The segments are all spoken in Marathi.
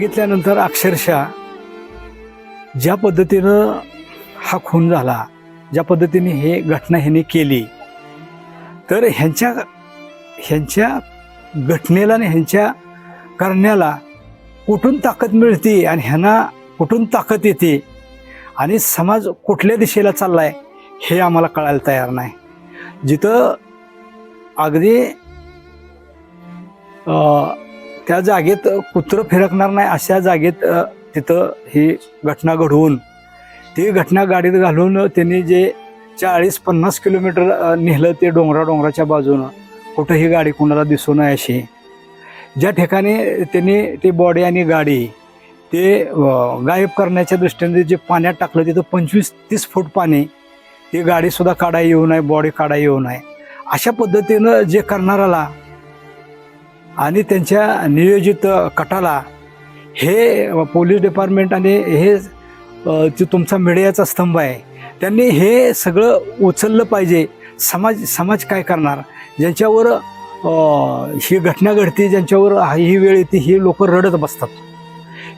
बघितल्यानंतर अक्षरशः ज्या पद्धतीनं हा खून झाला ज्या पद्धतीने हे घटना ह्याने केली तर ह्यांच्या ह्यांच्या घटनेला आणि ह्यांच्या करण्याला कुठून ताकद मिळते आणि ह्यांना कुठून ताकद येते आणि समाज कुठल्या दिशेला चाललाय हे आम्हाला कळायला तयार नाही. जिथं अगदी त्या जागेत कुत्रं फिरकणार नाही अशा जागेत तिथं ही घटना घडवून ती घटना गाडीत घालून त्यांनी जे चाळीस पन्नास किलोमीटर नेलं ते डोंगरा डोंगराच्या बाजूनं कुठंही गाडी कोणाला दिसू नये अशी. ज्या ठिकाणी त्यांनी ती बॉडी आणि गाडी ते गायब करण्याच्या दृष्टीने जे पाण्यात टाकलं तिथं पंचवीस तीस फूट पाणी ती गाडीसुद्धा काढा येऊ नये बॉडी काढा येऊ नये. अशा पद्धतीनं जे करणाराला आणि त्यांच्या नियोजित कटाला हे पोलीस डिपार्टमेंट आणि हे जो जे तुमचा मीडियाचा स्तंभ आहे त्यांनी हे सगळं उचललं पाहिजे. समाज समाज काय करणार? ज्यांच्यावर ही घटना घडते ज्यांच्यावर हा- ही वेळ येते ही लोक रडत बसतात.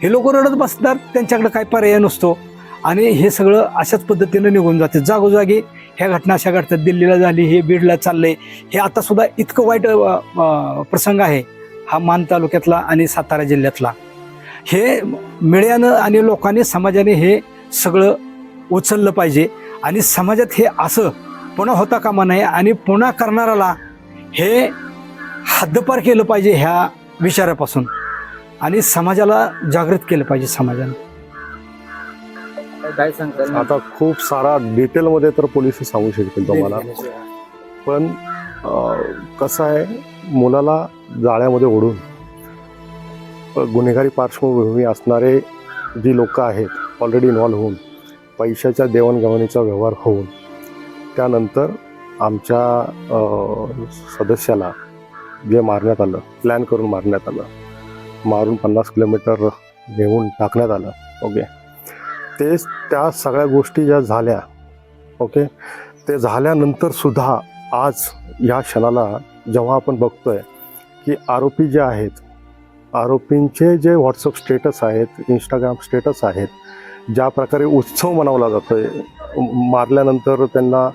हे लोक रडत बसतात त्यांच्याकडे काय पर्याय नसतो. आणि हे सगळं अशाच पद्धतीनं निघून जाते. जागोजागी ह्या घटना अशा घडतात दिल्लीला झाली हे बीडला चाललंय. हे आता सुद्धा इतकं वाईट प्रसंग आहे. हा मान तालुक्यातला आणि सातारा जिल्ह्यातला. हे मीडियानं आणि लोकांनी समाजाने हे सगळं उचललं पाहिजे. आणि समाजात हे असं पुन्हा होता कामा नये आणि पुन्हा करणाऱ्याला हे हद्दपार केलं पाहिजे ह्या विचारापासून. आणि समाजाला जागृत केलं पाहिजे समाजानं. काय सांगताल आता खूप सारा डिटेलमध्ये तर पोलीस सांगू शकतील तुम्हाला. पण कसं आहे मुलाला जाळ्यामध्ये ओढून गुन्हेगारी पार्श्वभूमी असणारे जी लोक आहेत ऑलरेडी इन्व्हॉल्व्ह होऊन पैशाच्या देवाणघेवाणीचा व्यवहार होऊन त्यानंतर आमच्या सदस्याला जे मारण्यात आलं प्लॅन करून मारण्यात आलं मारून पन्नास किलोमीटर नेऊन टाकण्यात आलं. ओके ते त्या सगळ्या गोष्टी ज्या झाल्या ओके? ते झाल्यानंतर सुद्धा आज या क्षणाला जेव्हा आपण बघतोय की आरोपी जे आहेत आरोपींचे जे व्हॉट्सअप स्टेटस आहेत इंस्टाग्राम स्टेटस आहेत ज्या प्रकारे उत्सव मनवला जातो आहे मारल्यानंतर त्यांना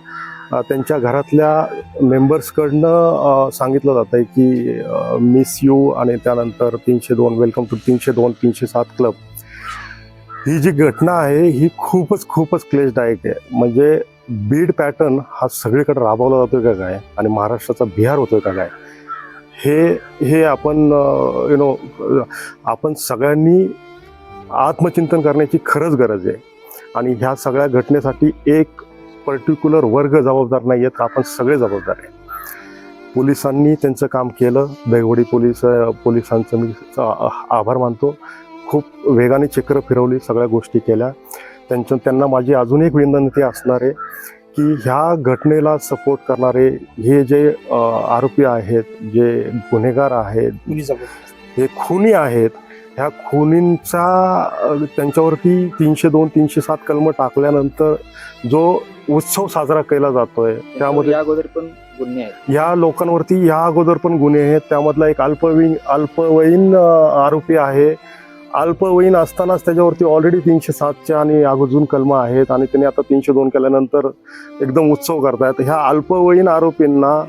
त्यांच्या घरातल्या मेंबर्सकडनं सांगितलं जातं आहे की मिस यू आणि त्यानंतर तीनशे दोन वेलकम टू तीनशे दोन तीनशे सात क्लब ही जी घटना आहे ही खूपच खूपच क्लेशदायक आहे. म्हणजे बीड पॅटर्न हा सगळीकडे राबवला जातोय का काय? आणि महाराष्ट्राचा बिहार होतोय का काय? हे हे आपण यु नो आपण सगळ्यांनी आत्मचिंतन करण्याची खरंच गरज आहे. आणि ह्या सगळ्या घटनेसाठी एक पर्टिक्युलर वर्ग जबाबदार नाही आहेत आपण सगळे जबाबदार आहे पोलिसांनी त्यांचं काम केलं. दैवडी पोलीस पोलिसांचं मी आ- आभार मानतो. खूप वेगाने चक्र फिरवली सगळ्या गोष्टी केल्या. त्यांच्या त्यांना माझी अजून एक विनंती असणार आहे की ह्या घटनेला सपोर्ट करणारे हे जे आरोपी आहेत जे गुन्हेगार आहेत हे खुनी आहेत ह्या खुनींचा त्यांच्यावरती तीनशे दोन तीनशे सात कलम टाकल्यानंतर जो उत्सव साजरा केला जातोय त्यामध्ये या अगोदर पण गुन्हे आहेत. ह्या लोकांवरती ह्या अगोदर पण गुन्हे आहेत. त्यामधला एक अल्पवयीन अल्पवयीन आरोपी आहे. अल्पवयीन असतानाच त्याच्यावरती ऑलरेडी तीनशे सातच्या आणि अजून कलम आहेत आणि त्यांनी आता तीनशे दोन केल्यानंतर एकदम उत्सव करतायत. ह्या अल्पवयीन आरोपींना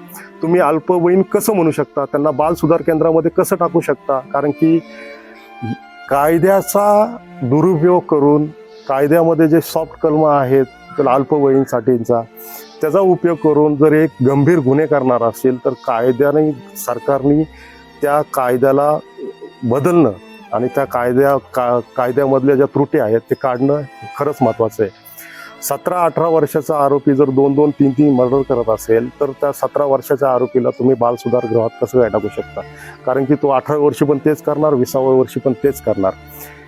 तुम्ही अल्पवयीन कसं म्हणू शकता? त्यांना बाल सुधार केंद्रामध्ये कसं टाकू शकता? कारण की कायद्याचा दुरुपयोग करून कायद्यामध्ये जे सॉफ्ट कलम आहेत त्याला अल्पवयीनसाठींचा त्याचा उपयोग करून जर एक गंभीर गुन्हे करणार असेल तर कायद्याने सरकारने त्या कायद्याला बदलणं आणि त्या कायद्या का कायद्यामधल्या ज्या त्रुटी आहेत ते काढणं खरंच महत्त्वाचं आहे. सतरा अठरा वर्षाचा आरोपी जर दोन दोन तीन तीन मर्डर करत असेल तर त्या सतरा वर्षाच्या आरोपीला तुम्ही बालसुधार गृहात कसं काय टाकू शकता? कारण की तो अठरा वर्षी पण तेच करणार विसाव्या वर्षी पण तेच करणार.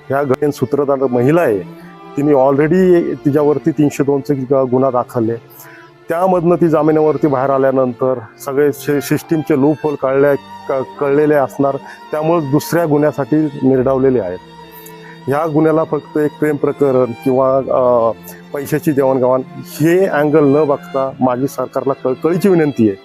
ह्या घटनेत सूत्रधार महिला आहे तिने ऑलरेडी तिच्यावरती तीनशे दोनचे गुन्हा दाखल आहे. त्यामधनं ती जामिनावरती बाहेर आल्यानंतर सगळे शि सिस्टीमचे लूप कळल्या क- कळलेले असणार. त्यामुळे दुसऱ्या गुन्ह्यासाठी निर्डावलेले आहेत. ह्या गुन्ह्याला फक्त एक प्रेम प्रकरण किंवा पैशाची देवाणघेवाण हे अँगल न बघता माझी सरकारला कळकळीची विनंती आहे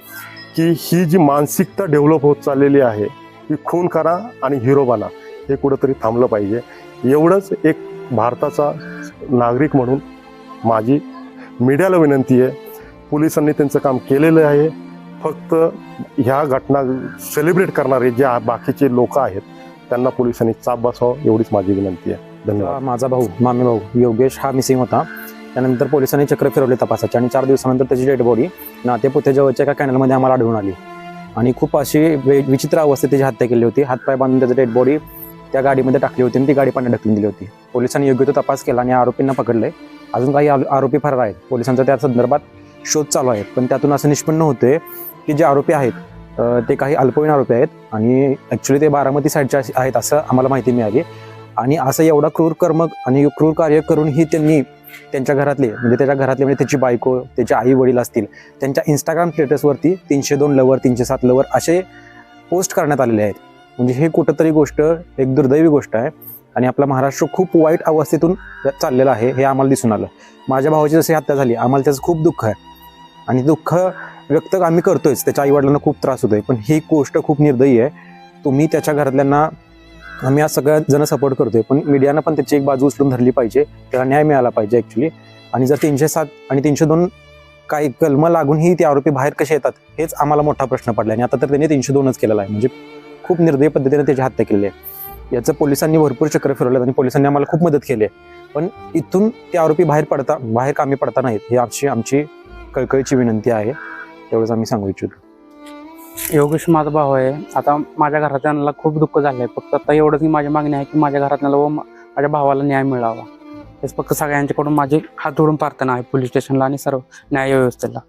की ही जी मानसिकता डेव्हलप होत चाललेली आहे ती खून करा आणि हिरो बना. हे कुठंतरी थांबलं पाहिजे. एवढंच एक भारताचा नागरिक म्हणून माझी मीडियाला विनंती आहे पोलिसांनी त्यांचं काम केलेलं आहे. फक्त ह्या घटना सेलिब्रेट करणारे जे बाकीचे लोक आहेत त्यांना पोलिसांनी चाप बसावं एवढीच माझी विनंती आहे. धन्यवाद. माझा भाऊ मामी भाऊ योगेश हा मिसिंग होता. त्यानंतर पोलिसांनी चक्र फिरवले तपासाचे आणि चार दिवसानंतर त्याची डेड बॉडी नातेपुते जवळच्या एका कॅनलमध्ये आम्हाला आढळून आली. आणि खूप अशी विचित्र अवस्थेत त्याची हत्या केली होती. हातपाय बांधून त्याची डेड बॉडी त्या गाडीमध्ये टाकली होती आणि ती गाडी पाण्यात ढकलून दिली होती. पोलिसांनी योग्य तो तपास केला आणि आरोपींना पकडले अजून काही आरो- आरोपी फरार आहेत. पोलिसांचा त्या संदर्भात शोध चालू आहे पण त्यातून असं निष्पन्न होते की जे आरोपी आहेत ते काही अल्पवयीन आरोपी आहेत आणि ॲक्च्युली ते बारामती साईडचे असे- आहेत असं आम्हाला माहिती मिळाली. आणि असं एवढा क्रूर कर्म आणि क्रूर कार्य करूनही त्यांनी त्यांच्या घरातले म्हणजे त्याच्या घरातले म्हणजे त्याची बायको त्याचे आई वडील असतील त्यांच्या इंस्टाग्राम स्टेटसवरती तीनशे दोन लवर तीनशे सात लवर असे पोस्ट करण्यात आलेले आहेत. म्हणजे हे कुठंतरी गोष्ट एक दुर्दैवी गोष्ट आहे आणि आपला महाराष्ट्र खूप वाईट अवस्थेतून चाललेला आहे हे आम्हाला दिसून आलं. माझ्या भावाची जशी हत्या झाली आम्हाला त्याचं खूप दुःख आहे. आणि दुःख व्यक्त आम्ही करतोयच त्याच्या आईवडिलांना खूप त्रास होतोय. पण ही गोष्ट खूप निर्दयी आहे. तुम्ही त्याच्या घरातल्यांना आम्ही आज सगळ्या जण सपोर्ट करतोय. पण मीडियानं पण त्याची एक बाजू उचलून धरली पाहिजे. त्याला न्याय मिळाला पाहिजे ॲक्च्युली आणि जर तीनशे सात आणि तीनशे दोन काही कलम लागूनही ते आरोपी बाहेर कसे येतात हेच आम्हाला मोठा प्रश्न पडला आणि आता तर त्यांनी तीनशे दोनच केलेला आहे. म्हणजे खूप निर्दयी पद्धतीने त्याची हत्या केलेली आहे. याचं पोलिसांनी भरपूर चक्र फिरवलं आणि पोलिसांनी आम्हाला खूप मदत केली आहे. पण इथून ते आरोपी बाहेर पडता बाहेर कामी पडता नाहीत. हे आमची आमची कळकळीची विनंती आहे तेवढंच आम्ही सांगू इच्छितो. योगेश माझा भाऊ आहे. आता माझ्या घरातल्यांना खूप दुःख झालं आहे फक्त आता एवढंच की माझी मागणी आहे की माझ्या घरातल्याला व माझ्या भावाला न्याय मिळावा. हेच फक्त सगळ्यांच्याकडून माझे हात जोडून प्रार्थना आहे पोलीस स्टेशनला आणि सर्व न्याय व्यवस्थेला.